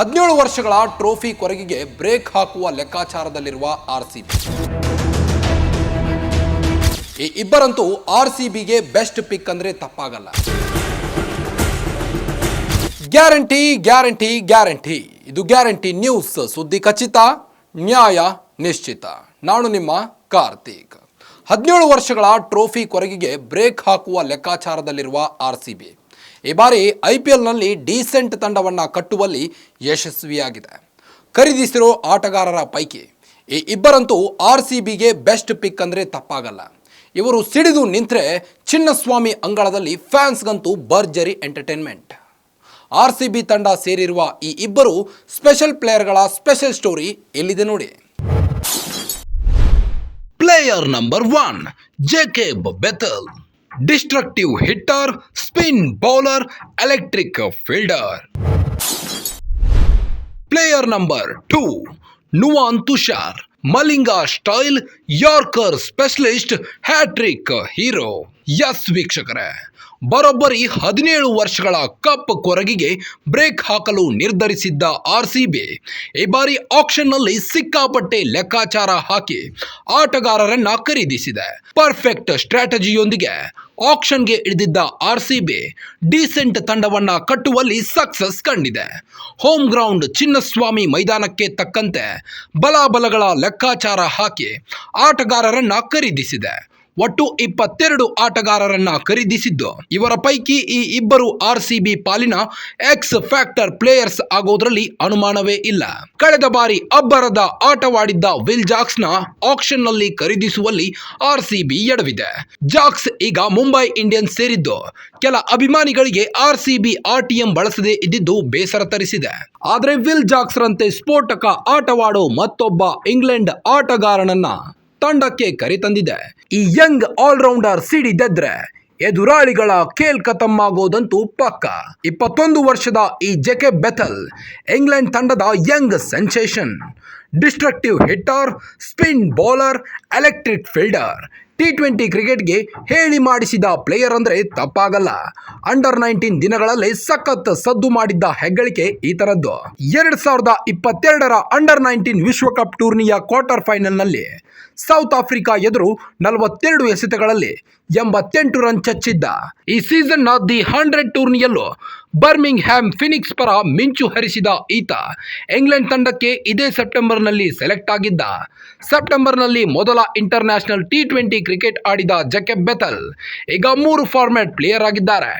ಹದಿನೇಳು ವರ್ಷಗಳ trophy ಕೊರಗಿಗೆ break ಹಾಕುವ ಲೆಕ್ಕಾಚಾರದಲ್ಲಿರುವ ಆರ್ ಸಿ ಬಿ ಈ ಇಬ್ಬರಂತೂ ಆರ್ ಸಿ ಬಿಗೆ ಬೆಸ್ಟ್ ಪಿಕ್ ಅಂದ್ರೆ ತಪ್ಪಾಗಲ್ಲ. Guarantee guarantee guarantee. ಇದು ಗ್ಯಾರಂಟಿ ನ್ಯೂಸ್. ಸುದ್ದಿ ಖಚಿತ, ನ್ಯಾಯ ನಿಶ್ಚಿತ. ನಾನು ನಿಮ್ಮ ಕಾರ್ತಿಕ್. ಹದಿನೇಳು ವರ್ಷಗಳ ಟ್ರೋಫಿ ಕೊರಗಿಗೆ ಬ್ರೇಕ್ ಹಾಕುವ ಲೆಕ್ಕಾಚಾರದಲ್ಲಿರುವ ಆರ್ ಸಿ ಬಿ ಈ ಬಾರಿ ಐ ಪಿ ಎಲ್ನಲ್ಲಿ ಡೀಸೆಂಟ್ ತಂಡವನ್ನು ಕಟ್ಟುವಲ್ಲಿ ಯಶಸ್ವಿಯಾಗಿದೆ. ಖರೀದಿಸಿರೋ ಆಟಗಾರರ ಪೈಕಿ ಈ ಇಬ್ಬರಂತೂ ಆರ್ ಸಿ ಬಿಗೆ ಬೆಸ್ಟ್ ಪಿಕ್ ಅಂದರೆ ತಪ್ಪಾಗಲ್ಲ. ಇವರು ಸಿಡಿದು ನಿಂತರೆ ಚಿನ್ನಸ್ವಾಮಿ ಅಂಗಳದಲ್ಲಿ ಫ್ಯಾನ್ಸ್ಗಂತೂ ಭರ್ಜರಿ ಎಂಟರ್ಟೈನ್ಮೆಂಟ್. ಆರ್ ಸಿ ಬಿ ತಂಡ ಸೇರಿರುವ ಈ ಇಬ್ಬರು ಸ್ಪೆಷಲ್ ಪ್ಲೇಯರ್ಗಳ ಸ್ಪೆಷಲ್ ಸ್ಟೋರಿ ಎಲ್ಲಿದೆ ನೋಡಿ. Player number one Jacob Bethell destructive hitter spin bowler electric fielder player number two Nuwan Thushara Malinga style yorker specialist hattrick hero S ವೀಕ್ಷಕರೇ. ಬರೋಬ್ಬರಿ ಹದಿನೇಳು ವರ್ಷಗಳ ಕಪ್ ಕೊರಗಿಗೆ ಬ್ರೇಕ್ ಹಾಕಲು ನಿರ್ಧರಿಸಿದ್ದ ಆರ್ ಸಿ ಬಿ. ಈ ಬಾರಿ ಆಕ್ಷನ್ನಲ್ಲಿ ಸಿಕ್ಕಾಪಟ್ಟೆ ಲೆಕ್ಕಾಚಾರ ಹಾಕಿ ಆಟಗಾರರನ್ನ ಖರೀದಿಸಿದೆ. ಪರ್ಫೆಕ್ಟ್ ಸ್ಟ್ರಾಟಜಿಯೊಂದಿಗೆ ಆಕ್ಷನ್ಗೆ ಇಳಿದಿದ್ದ ಆರ್ ಸಿ ಬಿ ಡೀಸೆಂಟ್ ತಂಡವನ್ನ ಕಟ್ಟುವಲ್ಲಿ ಸಕ್ಸಸ್ ಕಂಡಿದೆ. ಹೋಮ್ ಗ್ರೌಂಡ್ ಚಿನ್ನಸ್ವಾಮಿ ಮೈದಾನಕ್ಕೆ ತಕ್ಕಂತೆ ಬಲಾಬಲಗಳ ಲೆಕ್ಕಾಚಾರ ಹಾಕಿ ಆಟಗಾರರನ್ನ ಖರೀದಿಸಿದೆ. ಒಟ್ಟು ಇಪ್ಪತ್ತೆರಡು ಆಟಗಾರರನ್ನ ಖರೀದಿಸಿದ್ದು. ಇವರ ಪೈಕಿ ಈ ಇಬ್ಬರು ಆರ್ ಸಿ ಬಿ ಪಾಲಿನ ಎಕ್ಸ್ ಫ್ಯಾಕ್ಟರ್ ಪ್ಲೇಯರ್ಸ್ ಆಗೋದ್ರಲ್ಲಿ ಅನುಮಾನವೇ ಇಲ್ಲ. ಕಳೆದ ಬಾರಿ ಅಬ್ಬರದ ಆಟವಾಡಿದ್ದ ವಿಲ್ ಜಾಕ್ಸ್ನ ಆಕ್ಷನ್ನಲ್ಲಿ ಖರೀದಿಸುವಲ್ಲಿ ಆರ್ ಸಿ ಬಿ ಎಡವಿದೆ. ಜಾಕ್ಸ್ ಈಗ ಮುಂಬೈ ಇಂಡಿಯನ್ಸ್ ಸೇರಿದ್ದು. ಕೆಲ ಅಭಿಮಾನಿಗಳಿಗೆ R C B R T M ಬಳಸದೇ ಇದ್ದಿದ್ದು ಬೇಸರ ತರಿಸಿದೆ. ಆದರೆ ವಿಲ್ ಜಾಕ್ಸ್ ರಂತೆ ಸ್ಫೋಟಕ ಆಟವಾಡೋ ಮತ್ತೊಬ್ಬ ಇಂಗ್ಲೆಂಡ್ ಆಟಗಾರನನ್ನ ತಂಡಕ್ಕೆ ಕರೆತಂದಿದೆ ಈ ಯಂಗ್ ಆಲ್ರೌಂಡರ್ ಸಿಡಿದೆದ್ರೆ ಎದುರಾಳಿಗಳ ಕೇಲ್ ಆಗೋದಂತೂ ಪಕ್ಕ. ಇಪ್ಪತ್ತೊಂದು ವರ್ಷದ ಈ ಜೆಕೆ ಬೆಥಲ್, ಇಂಗ್ಲೆಂಡ್ ತಂಡದ young sensation. Destructive hitter, spin bowler, electric fielder. T twenty ಕ್ರಿಕೆಟ್ಗೆ ಹೇಳಿ ಮಾಡಿಸಿದ ಪ್ಲೇಯರ್ ಅಂದರೆ ತಪ್ಪಾಗಲ್ಲ. ಅಂಡರ್ ನೈನ್ಟೀನ್ ದಿನಗಳಲ್ಲಿ ಸಖತ್ ಸದ್ದು ಮಾಡಿದ್ದ ಹೆಗ್ಗಳಿಕೆ ಈ ಥರದ್ದು ಎರಡು ಸಾವಿರದ ಇಪ್ಪತ್ತೆರಡರ ಅಂಡರ್ ನೈನ್ಟೀನ್ ವಿಶ್ವಕಪ್ ಟೂರ್ನಿಯ ಕ್ವಾರ್ಟರ್ ಫೈನಲ್ನಲ್ಲಿ ಸೌತ್ ಆಫ್ರಿಕಾ ಎದುರು ನಲವತ್ತೆರಡು ಎಸೆತಗಳಲ್ಲಿ ಎಂಬತ್ತೆಂಟು ರನ್ ಚಚ್ಚಿದ್ದ. ಈ ಸೀಸನ್ನ ದಿ ಹಂಡ್ರೆಡ್ ಟೂರ್ನಿಯಲ್ಲೂ ಬರ್ಮಿಂಗ್ ಹ್ಯಾಮ್ ಫಿನಿಕ್ಸ್ ಪರ ಮಿಂಚು ಹರಿಸಿದ ಈತ ಇಂಗ್ಲೆಂಡ್ ತಂಡಕ್ಕೆ ಇದೇ ಸೆಪ್ಟೆಂಬರ್ನಲ್ಲಿ ಸೆಲೆಕ್ಟ್ ಆಗಿದ್ದ. ಸೆಪ್ಟೆಂಬರ್ನಲ್ಲಿ ಮೊದಲ ಇಂಟರ್ನ್ಯಾಷನಲ್ ಟಿ ಟ್ವೆಂಟಿ ಕ್ರಿಕೆಟ್ ಆಡಿದ ಜಕೆಬ್ ಬೆತಲ್ ಈಗ ಮೂರು ಫಾರ್ಮ್ಯಾಟ್ ಪ್ಲೇಯರ್ ಆಗಿದ್ದಾರೆ.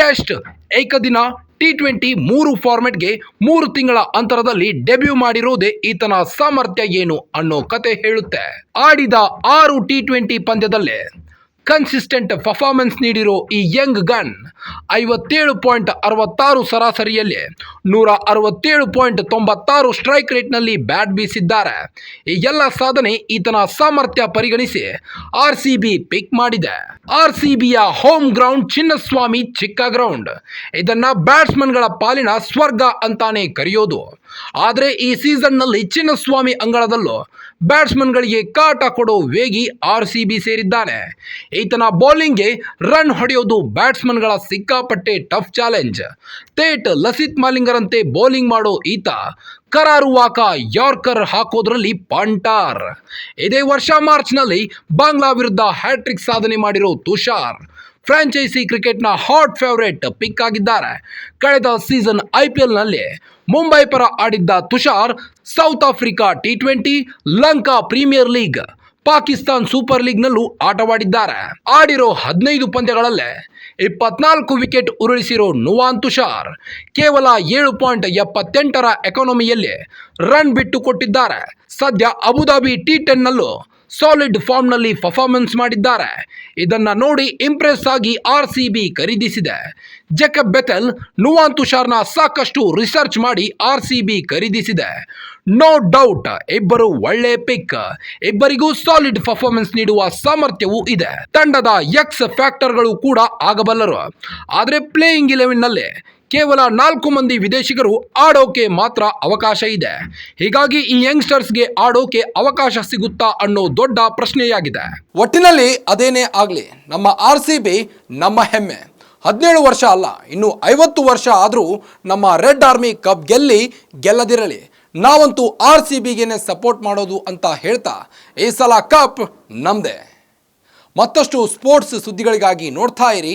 ಟೆಸ್ಟ್ ಏಕದಿನ ಟಿ ಟ್ವೆಂಟಿ ಮೂರು ಫಾರ್ಮೆಟ್ಗೆ ಮೂರು ತಿಂಗಳ ಅಂತರದಲ್ಲಿ ಡೆಬ್ಯೂ ಮಾಡಿರುವುದೇ ಈತನ ಸಾಮರ್ಥ್ಯ ಏನು ಅನ್ನೋ ಕತೆ ಹೇಳುತ್ತೆ. ಆಡಿದ ಆರು ಟಿ ಟ್ವೆಂಟಿ ಪಂದ್ಯದಲ್ಲೇ ಕನ್ಸಿಸ್ಟೆಂಟ್ ಪರ್ಫಾರ್ಮೆನ್ಸ್ ನೀಡಿರೋ ಈ ಯಂಗ್ ಗನ್ ಐವತ್ತೇಳು ಪಾಯಿಂಟ್ ಅರವತ್ತಾರು ಸರಾಸರಿಯಲ್ಲಿ ನೂರ ಅರವತ್ತೇಳು ಪಾಯಿಂಟ್ ತೊಂಬತ್ತಾರು ಸ್ಟ್ರೈಕ್ ರೇಟ್ನಲ್ಲಿ ಬ್ಯಾಟ್ ಬೀಸಿದ್ದಾರೆ. ಈ ಎಲ್ಲ ಸಾಧನೆ ಈತನ ಸಾಮರ್ಥ್ಯ ಪರಿಗಣಿಸಿ ಆರ್ ಸಿ ಬಿ ಪಿಕ್ ಮಾಡಿದೆ. ಆರ್ ಸಿ ಬಿಯ ಹೋಮ್ ಗ್ರೌಂಡ್ ಚಿನ್ನಸ್ವಾಮಿ ಚಿಕ್ಕ ಗ್ರೌಂಡ್ ಇದನ್ನ ಬ್ಯಾಟ್ಸ್ಮನ್ಗಳ ಪಾಲಿನ ಸ್ವರ್ಗ ಅಂತಾನೆ ಕರೆಯೋದು. ಆದರೆ ಈ ಸೀಸನ್ನಲ್ಲಿ ಚಿನ್ನಸ್ವಾಮಿ ಅಂಗಳದಲ್ಲೂ ಬ್ಯಾಟ್ಸ್ಮನ್ಗಳಿಗೆ ಕಾಟ ಕೊಡೋ ವೇಗಿ ಆರ್ ಸಿ ಬಿ ಸೇರಿದ್ದಾನೆ. ಈತನ ಬೌಲಿಂಗ್ಗೆ ರನ್ ಹೊಡೆಯೋದು ಬ್ಯಾಟ್ಸ್ಮನ್ಗಳ ಸಿಕ್ಕಾಪಟ್ಟೆ ಟಫ್ ಚಾಲೆಂಜ್. ತೇಟ್ ಲಸಿತ್ ಮಾಲಿಂಗರಂತೆ ಬೌಲಿಂಗ್ ಮಾಡೋ ಈತ ಕರಾರುವಾಕ ಯಾರ್ಕರ್ ಹಾಕೋದ್ರಲ್ಲಿ ಪಾಂಟಾರ್. ಇದೇ ವರ್ಷ ಮಾರ್ಚ್ನಲ್ಲಿ ಬಾಂಗ್ಲಾ ವಿರುದ್ಧ ಹ್ಯಾಟ್ರಿಕ್ ಸಾಧನೆ ಮಾಡಿರೋ ತುಷಾರ್ ಫ್ರಾಂಚೈಸಿ ಕ್ರಿಕೆಟ್ನ ಹಾಟ್ ಫೇವರೇಟ್ ಪಿಕ್ ಆಗಿದ್ದಾರೆ. ಕಳೆದ ಸೀಸನ್ ಐ ಪಿ ಎಲ್ನಲ್ಲಿ ಮುಂಬೈ ಪರ ಆಡಿದ್ದ Thushara, South Africa T twenty Lanka premier league, Pakistan super ಲೀಗ್ನಲ್ಲೂ ಆಟವಾಡಿದ್ದಾರೆ. ಆಡಿರೋ ಹದಿನೈದು ಪಂದ್ಯಗಳಲ್ಲೇ ಇಪ್ಪತ್ನಾಲ್ಕು ವಿಕೆಟ್ ಉರುಳಿಸಿರೋ ನುವಾನ್ ತುಷಾರ್ ಕೇವಲ ಏಳು ಪಾಯಿಂಟ್ ಎಪ್ಪತ್ತೆಂಟರ ಎಕಾನಮಿಯಲ್ಲಿ ರನ್ ಬಿಟ್ಟು ಕೊಟ್ಟಿದ್ದಾರೆ. ಸದ್ಯ ಅಬುದಾಬಿ ಟಿ ಟೆನ್ನಲ್ಲೂ ಸಾಲಿಡ್ ಫಾರ್ಮ್ನಲ್ಲಿ ಪರ್ಫಾರ್ಮೆನ್ಸ್ ಮಾಡಿದ್ದಾರೆ. ಇದನ್ನು ನೋಡಿ ಇಂಪ್ರೆಸ್ ಆಗಿ ಆರ್ ಸಿ ಬಿ ಖರೀದಿಸಿದೆ. ಜೆಕಬ್ ಬೆತಲ್ ನುವಾನ್ ತುಷಾರ್ನ ಸಾಕಷ್ಟು ರಿಸರ್ಚ್ ಮಾಡಿ ಆರ್ ಸಿ ಬಿ ಖರೀದಿಸಿದೆ. ನೋ ಡೌಟ್ ಇಬ್ಬರು ಒಳ್ಳೆ ಪಿಕ್ ಇಬ್ಬರಿಗೂ ಸಾಲಿಡ್ ಪರ್ಫಾರ್ಮೆನ್ಸ್ ನೀಡುವ ಸಾಮರ್ಥ್ಯವೂ ಇದೆ. ತಂಡದ ಎಕ್ಸ್ ಫ್ಯಾಕ್ಟರ್ಗಳು ಕೂಡ ಆಗಬಲ್ಲರು. ಆದರೆ ಪ್ಲೇಯಿಂಗ್ ಇಲೆವೆನ್ನಲ್ಲಿ ಕೇವಲ ನಾಲ್ಕು ಮಂದಿ ವಿದೇಶಿಗರು ಆಡೋಕೆ ಮಾತ್ರ ಅವಕಾಶ ಇದೆ. ಹೀಗಾಗಿ ಈ ಯಂಗ್ಸ್ಟರ್ಸ್ಗೆ ಆಡೋಕೆ ಅವಕಾಶ ಸಿಗುತ್ತಾ ಅನ್ನೋ ದೊಡ್ಡ ಪ್ರಶ್ನೆಯಾಗಿದೆ. ಒಟ್ಟಿನಲ್ಲಿ ಅದೇನೇ ಆಗಲಿ, ನಮ್ಮ ಆರ್ ಸಿ ಬಿ ನಮ್ಮ ಹೆಮ್ಮೆ. ಹದಿನೇಳು ವರ್ಷ ಅಲ್ಲ, ಇನ್ನು ಐವತ್ತು ವರ್ಷ ಆದರೂ ನಮ್ಮ ರೆಡ್ ಆರ್ಮಿ ಕಪ್ ಗೆಲ್ಲಿ ಗೆಲ್ಲದಿರಲಿ. ನಾವಂತೂ ಆರ್ ಸಿ ಬಿಗೇನೆ ಸಪೋರ್ಟ್ ಮಾಡೋದು ಅಂತ ಹೇಳ್ತಾ, ಈ ಸಲ ಕಪ್ ನಮ್ಮದೇ ಮತ್ತಷ್ಟು ಸ್ಪೋರ್ಟ್ಸ್ ಸುದ್ದಿಗಳಿಗಾಗಿ ನೋಡ್ತಾ ಇರಿ.